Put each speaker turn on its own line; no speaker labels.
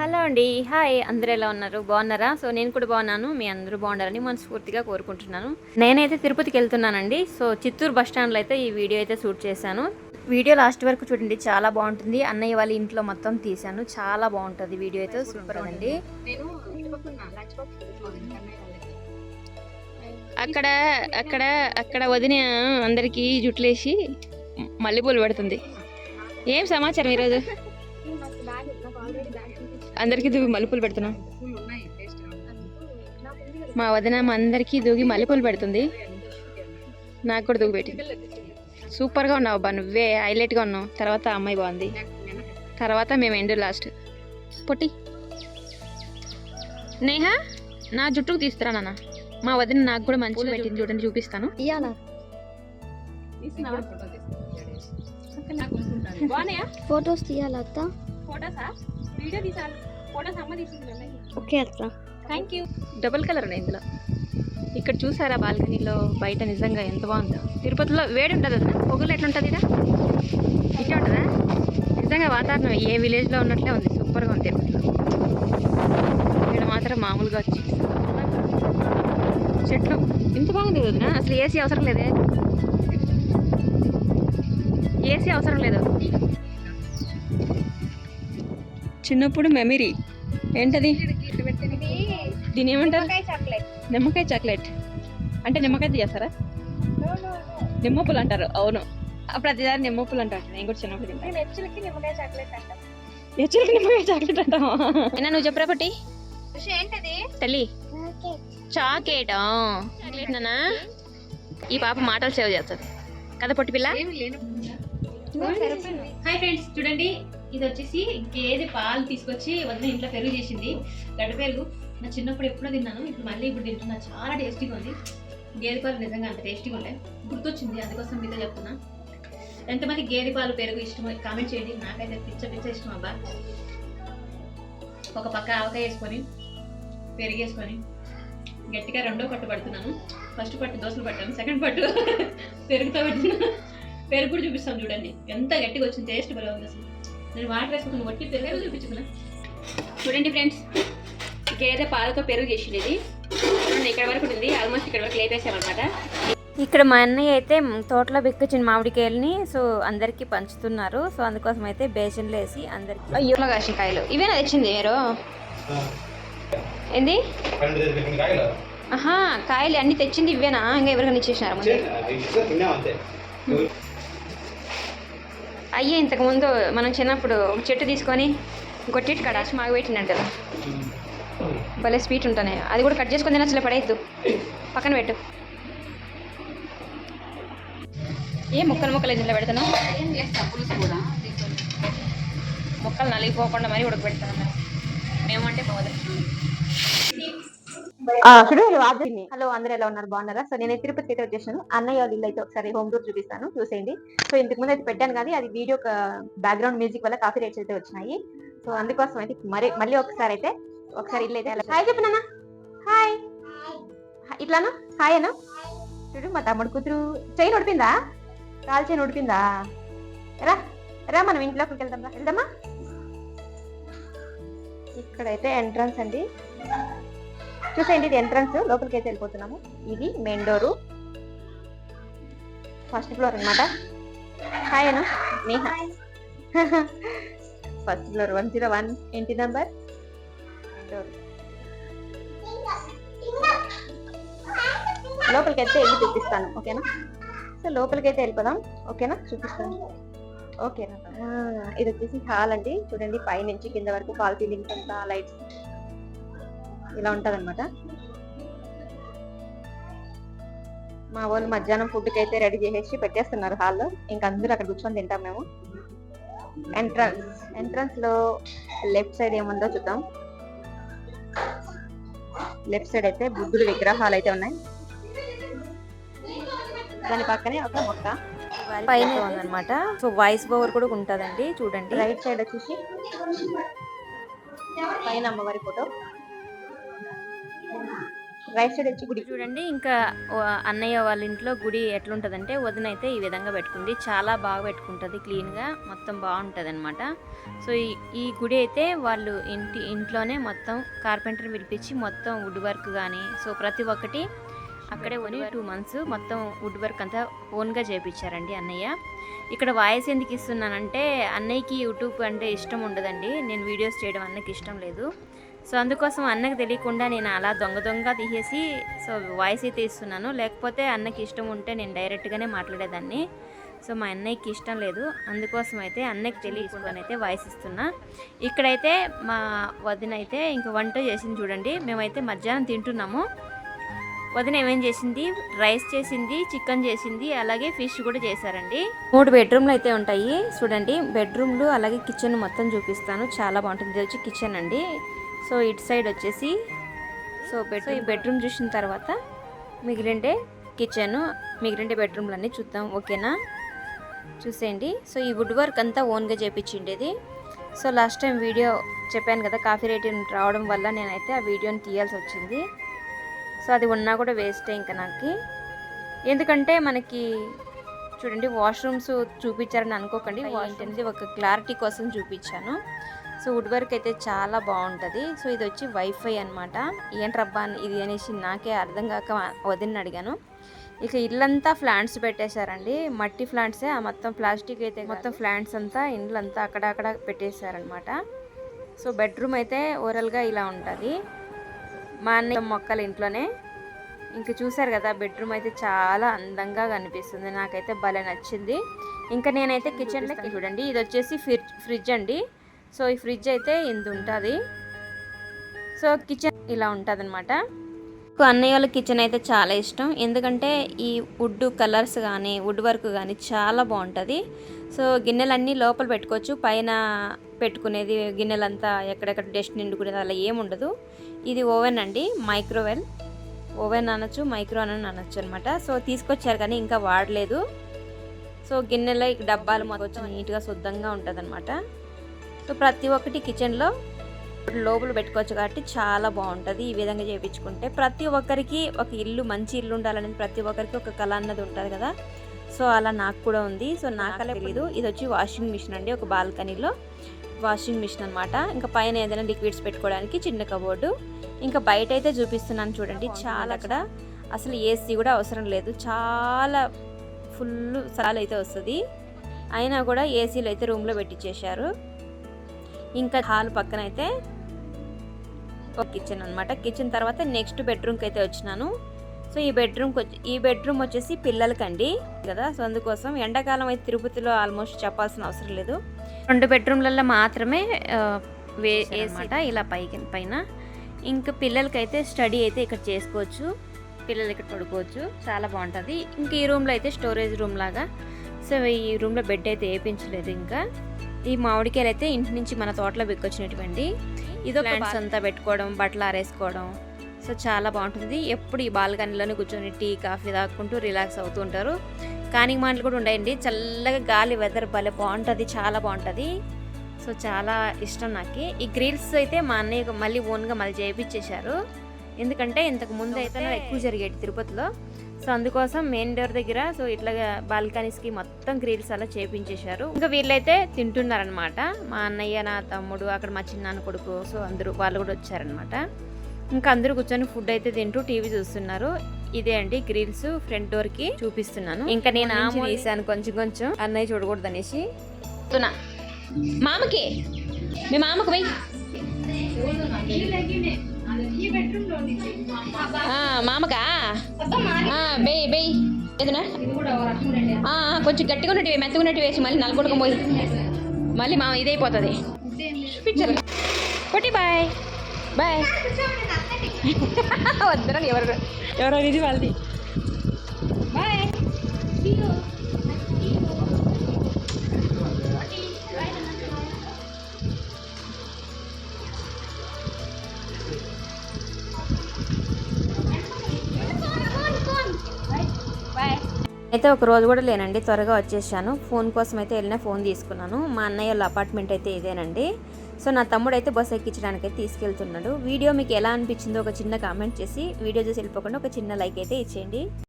Hello అండి. Hi. అందరూ ఎలా ఉన్నారు? బాగున్నారా? సో నేను కూడా బాగున్నాను. మీ అందరూ బాగుండాలని మనస్ఫూర్తిగా కోరుకుంటున్నాను. నేనైతే తిరుపతికి వెళ్తున్నానండి. సో చిత్తూరు బస్ స్టాండ్లో అయితే ఈ వీడియో అయితే షూట్ చేశాను. వీడియో లాస్ట్ వరకు చూడండి. చాలా బాగుంటుంది. అన్నయ్య వాళ్ళ ఇంట్లో మొత్తం తీశాను. చాలా బాగుంటుంది వీడియో అయితే. సూపర్ అండి
అక్కడ అక్కడ అక్కడ వదిన అందరికి జుట్లేసి మల్లెపూలు పెడుతుంది. ఏం సమాచారం ఈరోజు? అందరికీ దూగి మల్లెపూలు పెడుతున్నాం. మా వదిన మా అందరికీ దూగి మల్లెపూలు పెడుతుంది. నాకు కూడా దూగి పెట్టింది సూపర్గా ఉన్నావు అబ్బా నువ్వే హైలైట్గా ఉన్నావు. తర్వాత అమ్మాయి బాగుంది. తర్వాత మేము ఎండు లాస్ట్. పొట్టి. నేహ నా జుట్టుకు తీస్తురా నాన్న. మా వదిన నాకు కూడా మంచిగా పెట్టింది చూడండి చూపిస్తాను.
ఫొటోస్ తీయాలా అత్త?
ఫోటోసా? వీడియో తీసాను. ఫోటోస్ అమ్మ తీసింది
ఓకే అత్త.
థ్యాంక్ యూ డబుల్ కలర్ ఉన్నాయి ఇందులో. ఇక్కడ చూసారా బాల్కనీలో బయట నిజంగా ఎంత బాగుందో? తిరుపతిలో వేడి ఉంటుంది కదా? పొగలు ఎట్లుంటుంది ఇదా ఇట్లా ఉంటుందా? నిజంగా వాతావరణం ఏ విలేజ్లో ఉన్నట్లే ఉంది. సూపర్గా ఉంది తిరుపతిలో. ఇక్కడ మాత్రం మామూలుగా వచ్చి చెట్లు. ఇంత బాగుంది వదినా అసలు ఏసీ అవసరం లేదే? ఏసీ అవసరం లేదు. చిన్నప్పుడు మెమరీ. ఏంటది? దీని ఏమంటారు నిమ్మకాయ చాక్లెట్. అంటే నిమ్మకాయ చేస్తారా నిమ్మప్పులు అంటారు. అవును. అప్పుడు అది దాని నిమ్మప్పులు అంటారు. నేను కూడా చిన్నప్పుడు తింటాను
హెచ్చులకి నిమ్మకాయ చాక్లెట్ అంట.
యాక్చువల్గా నిమ్మకాయ చాక్లెట్ అంటావా? అయినా నువ్వు చెప్పరా పట్టి?
ఏంటది?
తల్లి చాక్లెట్. చాక్లెట్? నానా? ఈ పాప మాటలు సేవ్ చేస్తుంది. కదా పొట్టి పిల్ల? హాయ్ ఫ్రెండ్స్ చూడండి. ఇది వచ్చేసి గేదె పాలు తీసుకొచ్చి వదిన ఇంట్లో పెరుగు చేసింది. గడ్డ పెరుగు. నా చిన్నప్పుడు ఎప్పుడో తిన్నాను. ఇప్పుడు మళ్ళీ ఇప్పుడు తింటున్నా. చాలా టేస్టీగా ఉంది. గేదె పాలు నిజంగా అంత టేస్టీగా ఉంటాయి. గుర్తొచ్చింది. అందుకోసం మీతో చెప్తున్నా. ఎంతమంది గేదె పాలు పెరుగు ఇష్టం కామెంట్ చేయండి. నాకైతే పిచ్చ పిచ్చ ఇష్టం అబ్బా. ఒక పక్క ఆవకాయ వేసుకొని పెరుగు వేసుకొని గట్టిగా రెండో పట్టు పడుతున్నాను. ఫస్ట్ పట్టు దోశలు పట్టాను. సెకండ్ పట్టు పెరుగుతో పెట్టిన పెరుగు కూడా చూపిస్తాం చూడండి. ఎంత గట్టిగా వచ్చింది. టేస్ట్ బలం ఉంది అసలు. నేను వాటర్ వేసుకుని వట్టి పెరుగు చూపించుకున్నా చూడండి ఫ్రెండ్స్ గేదె పాలతో పెరుగు చేసింది ఇది చూడండి ఇక్కడ వరకు ఉంది ఆల్మోస్ట్ ఇక్కడ వరకు లేపేసామన్నమాట.
ఇక్కడ మా అన్నయ్య అయితే తోటలో బిక్కొచ్చిన మామిడికాయలని సో అందరికి పంచుతున్నారు. సో అందుకోసం అయితే బేసన్లో వేసి అందరికి
కాసిన కాయలు? ఇవేనా తెచ్చింది మీరు? ఏంది? ఆహా కాయలు అన్ని తెచ్చింది ఇవేనా ఇంకా ఎవరికైనా ఇచ్చేసినారా అయ్యే ఇంతకు ముందు మనం చిన్నప్పుడు ఒక చెట్టు తీసుకొని కొట్టిట్టు కడాచి మాగి పెట్టినాడు కదా భలే స్వీట్ ఉంటానే. అది కూడా కట్ చేసుకొని తినచ్చులే పడేయద్దు. పక్కన పెట్టు. ఏ ముక్కలు ముక్కలు ఇందులో పెడతాను
ఏం చేస్తా పులుసు కూడా.
ముక్కలు నలిగిపోకుండా మరీ ఉడకబెడతాను మేమంటే పోదు.
హలో అందరూ ఎలా ఉన్నారు? బాగున్నారా? సో నేను తిరుపతికి అయితే వచ్చేసాను. అన్నయ్య వాళ్ళ ఇల్లు అయితే ఒకసారి హోమ్ టూర్ చూపిస్తాను. చూసేయండి. సో ఇంతకు ముందు అయితే పెట్టాను కానీ అది వీడియో బ్యాక్గ్రౌండ్ మ్యూజిక్ వల్ల కాఫీ రేట్స్ అయితే వచ్చినాయి. సో అందుకోసం అయితే మరి మళ్ళీ ఒకసారి అయితే ఒకసారి ఇల్లు అయితే హాయ్ చెప్పు నాన్న. హాయ్. ఇట్లానా? హాయ్ అన్న. చూడు మా తమ్ముడు కూతురు చైన్ ఉడిపిందా? కాలు చైన్ ఉడిపిందా? రా రా మనం ఇంట్లోకి వెళ్దాం రా. వెళ్దామా? ఇక్కడైతే ఎంట్రన్స్ అండి. చూసేయండి ఇది ఎంట్రన్స్ లోపలికి అయితే వెళ్ళిపోతున్నాము. ఇది మెయిన్ డోరు ఫస్ట్ ఫ్లోర్ అన్నమాట. Hi Anu. Neha first floor one zero one ఇంటి నెంబర్ డోర్ లోపలికి అయితే వెళ్ళి చూపిస్తాను. ఓకేనా సో లోపలికి అయితే వెళ్ళిపోదాం. ఓకేనా చూపిస్తాను. ఓకేనా ఇది వచ్చేసి హాల్ అండి. చూడండి పైనుంచి కింద వరకు ఫాల్ సీలింగ్స్ అంతా లైట్స్ ఇలా ఉంటదన్నమాట. మా వాళ్ళు మధ్యాహ్నం ఫుడ్కి అయితే రెడీ చేసేసి పెట్టేస్తున్నారు హాల్లో. ఇంకా అందరూ అక్కడ కూర్చొని తింటాం మేము. ఎంట్రన్స్ ఎంట్రన్స్లో లెఫ్ట్ సైడ్ ఏముందో చూద్దాం. లెఫ్ట్ సైడ్ అయితే బుద్ధుడు విగ్రహాలు అయితే ఉన్నాయి. దాని పక్కనే ఒక మొక్క.
పైన ఉందన్నమాట. సో వాయిస్ ఓవర్ కూడా ఉంటుందండి చూడండి.
రైట్ సైడ్ వచ్చేసి పైన అమ్మవారి ఫోటో. రైట్ సైడ్ వచ్చి గుడి
చూడండి ఇంకా అన్నయ్య వాళ్ళ ఇంట్లో గుడి ఎట్లుంటుందంటే వదిన అయితే ఈ విధంగా పెట్టుకుంది. చాలా బాగా పెట్టుకుంటుంది క్లీన్గా మొత్తం బాగుంటుంది అనమాట సో ఈ గుడి అయితే వాళ్ళు ఇంటి ఇంట్లోనే మొత్తం కార్పెంటర్ పిలిపించి మొత్తం వుడ్ వర్క్ కానీ సో ప్రతి ఒక్కటి అక్కడే ఓని టూ మంత్స్ మొత్తం వుడ్ వర్క్ అంతా ఓన్గా చేయించారండి అన్నయ్య. ఇక్కడ వాయిస్ ఎందుకు ఇస్తున్నానంటే అన్నయ్యకి యూట్యూబ్ అంటే ఇష్టం ఉండదండి. నేను వీడియోస్ చేయడం అన్నకి ఇష్టం లేదు. సో అందుకోసం అన్నకి తెలియకుండా నేను అలా దొంగ దొంగ తీసేసి సో వాయిస్ అయితే ఇస్తున్నాను. లేకపోతే అన్నకి ఇష్టం ఉంటే నేను డైరెక్ట్గానే మాట్లాడేదాన్ని. సో మా అన్నయ్యకి ఇష్టం లేదు. అందుకోసం అయితే అన్నకి తెలియకుండా అయితే వాయిస్ ఇస్తున్నా. ఇక్కడైతే మా వదిన అయితే ఇంకా వంట చేసింది చూడండి. మేమైతే మధ్యాహ్నం తింటున్నాము. వదిన ఏమేం చేసింది? రైస్ చేసింది చికెన్ చేసింది అలాగే ఫిష్ కూడా చేశారండి. మూడు బెడ్రూమ్లు అయితే ఉంటాయి. చూడండి బెడ్రూమ్లు అలాగే కిచెన్ మొత్తం చూపిస్తాను. చాలా బాగుంటుంది. ఇది వచ్చి కిచెన్ అండి. సో ఇటు సైడ్ వచ్చేసి సో బెడ్ ఈ బెడ్రూమ్ చూసిన తర్వాత మిగిలిండే కిచెన్ మిగిలిండే బెడ్రూమ్లు అన్నీ చూద్దాం ఓకేనా? చూసేయండి. సో ఈ వుడ్ వర్క్ అంతా ఓన్గా చేపించిండేది. సో లాస్ట్ టైం వీడియో చెప్పాను కదా కాఫీ రేటింగ్ రావడం వల్ల నేనైతే ఆ వీడియోని తీయాల్సి వచ్చింది. సో అది ఉన్నా కూడా వేస్టే ఇంకా నాకు. ఎందుకంటే మనకి చూడండి వాష్రూమ్స్ చూపించారని అనుకోకండి. ఏంటంటే ఒక క్లారిటీ కోసం చూపించాను. సో వుడ్ వర్క్ అయితే చాలా బాగుంటుంది. సో ఇది వచ్చి వైఫై అనమాట ఏంట్రబ్బా ఇది అనేసి నాకే అర్థం కాక వదిన అడిగాను. ఇక ఇల్లంతా ఫ్లాంట్స్ పెట్టేశారండి. మట్టి ఫ్లాంట్సే ఆ మొత్తం ప్లాస్టిక్ అయితే మొత్తం ఫ్లాంట్స్ అంతా ఇండ్లంతా అక్కడక్కడ పెట్టేశారనమాట సో బెడ్రూమ్ అయితే ఓవరాల్గా ఇలా ఉంటుంది. మా అన్నయ్య మొక్కలు ఇంట్లోనే. ఇంకా చూసారు కదా బెడ్రూమ్ అయితే చాలా అందంగా కనిపిస్తుంది. నాకైతే భలే నచ్చింది. ఇంకా నేనైతే కిచెన్లో చూడండి ఇది వచ్చేసి ఫ్రిడ్జ్ ఫ్రిడ్జ్ అండి. సో ఈ ఫ్రిడ్జ్ అయితే ఇంత ఉంటుంది. సో కిచెన్ ఇలా ఉంటుంది అనమాట అన్నయ్య వాళ్ళ కిచెన్ అయితే చాలా ఇష్టం. ఎందుకంటే ఈ వుడ్ కలర్స్ కానీ వుడ్ వర్క్ కానీ చాలా బాగుంటుంది. సో గిన్నెలన్నీ లోపల పెట్టుకోవచ్చు. పైన పెట్టుకునేది గిన్నెలంతా ఎక్కడెక్కడ డస్ట్ నిండుకునేది అలా ఏముండదు ఇది ఓవెన్ అండి మైక్రోవెల్. ఓవెన్ అనొచ్చు మైక్రో అని అనొచ్చు అనమాట సో తీసుకొచ్చారు కానీ ఇంకా వాడలేదు. సో గిన్నెలో డబ్బాలు మొత్తం నీట్గా శుద్ధంగా ఉంటుంది సో ప్రతి ఒక్కటి కిచెన్లో లోపల పెట్టుకోవచ్చు కాబట్టి చాలా బాగుంటుంది. ఈ విధంగా చేయించుకుంటే ప్రతి ఒక్కరికి ఒక ఇల్లు మంచి ఇల్లు ఉండాలనేది ప్రతి ఒక్కరికి ఒక కళ అన్నది ఉంటుంది కదా. సో అలా నాకు కూడా ఉంది. సో నాకు అలా తెలీదు ఇది వచ్చి వాషింగ్ మిషన్ అండి. ఒక బాల్కనీలో వాషింగ్ మిషన్ అనమాట ఇంకా పైన ఏదైనా లిక్విడ్స్ పెట్టుకోవడానికి చిన్న కబోర్డు ఇంకా బయట అయితే చూపిస్తున్నాను చూడండి. చాలా అక్కడ అసలు ఏసీ కూడా అవసరం లేదు. చాలా ఫుల్ సాల్ అయితే వస్తుంది. అయినా కూడా ఏసీలు అయితే రూమ్లో పెట్టించేశారు ఇంకా హాల్ పక్కన అయితే ఒక కిచెన్ అనమాట కిచెన్ తర్వాత నెక్స్ట్ బెడ్రూమ్కి అయితే వచ్చినాను. సో ఈ బెడ్రూమ్కి వచ్చి ఈ బెడ్రూమ్ వచ్చేసి పిల్లలకండి కదా. సో అందుకోసం ఎండాకాలం అయితే తిరుపతిలో ఆల్మోస్ట్ చెప్పాల్సిన అవసరం లేదు. రెండు బెడ్రూమ్లలో మాత్రమే వే వేసాట ఇలా పైకి పైన. ఇంకా పిల్లలకైతే స్టడీ అయితే ఇక్కడ చేసుకోవచ్చు. పిల్లలు ఇక్కడ పడుకోవచ్చు. చాలా బాగుంటుంది. ఇంకా ఈ రూమ్లో అయితే స్టోరేజ్ రూమ్ లాగా. సో ఈ రూమ్లో బెడ్ అయితే వేయించలేదు ఇంకా. ఈ మామిడికాయలు అయితే ఇంటి నుంచి మన తోటలో బిక్కొచ్చినటువంటి ఇదో ప్లాంట్స్ అంతా పెట్టుకోవడం బట్టలు ఆరేసుకోవడం. సో చాలా బాగుంటుంది. ఎప్పుడు ఈ బాల్కనీలోనే కూర్చొని టీ కాఫీ తాగుకుంటూ రిలాక్స్ అవుతూ ఉంటారు. కానీ మాటలు కూడా ఉన్నాయండి చల్లగా గాలి వెదర్ భలే బాగుంటుంది చాలా బాగుంటుంది. సో చాలా ఇష్టం నాకు. ఈ గ్రిల్స్ అయితే మా అన్నయ్య మళ్ళీ ఓన్గా మళ్ళీ చేయించేశారు ఎందుకంటే ఇంతకు ముందు అయితే ఎక్కువ జరిగేది తిరుపతిలో. సో అందుకోసం మెయిన్ డోర్ దగ్గర సో ఇట్లా బాల్కనీస్కి మొత్తం గ్రిల్స్ అలా చేపించేశారు. ఇంకా వీళ్ళైతే తింటున్నారనమాట. మా అన్నయ్య నా తమ్ముడు అక్కడ మా చిన్నాన్న కొడుకు సో అందరూ వాళ్ళు కూడా వచ్చారనమాట. ఇంకా అందరూ కూర్చొని ఫుడ్ అయితే తింటూ టీవీ చూస్తున్నారు. ఇదే అండి గ్రిల్స్ ఫ్రంట్ డోర్కి చూపిస్తున్నాను. ఇంకా నేను ఆమె తీసాను కొంచెం కొంచెం. అన్నయ్య చూడకూడదు అనేసి. మామకి? మీ మామకు పోయి. మామకా బెయ్ బెయ్. ఆ, కొంచెం గట్టిగా ఉన్నట్టు మెత్తగా ఉన్నట్టు వేసి మళ్ళీ నలుగుడుకు పోయి. మళ్ళీ మా ఇదైపోతుంది. పిక్చర్ కొట్టి బాయ్. బాయ్. వద్దరని ఎవరు? ఎవరో ఇది వాళ్ళది. అయితే ఒక రోజు కూడా లేనండి త్వరగా వచ్చేసాను. ఫోన్ కోసం అయితే వెళ్ళిన ఫోన్ తీసుకున్నాను. మా అన్నయ్య వాళ్ళ అపార్ట్మెంట్ అయితే ఇదేనండి. సో నా తమ్ముడు అయితే బస్సు ఎక్కించడానికి అయితే తీసుకెళ్తున్నాడు. వీడియో మీకు ఎలా అనిపించిందో ఒక చిన్న కామెంట్ చేసి వీడియో చూసి వెళ్ళిపోకుండా ఒక చిన్న లైక్ అయితే ఇచ్చేయండి.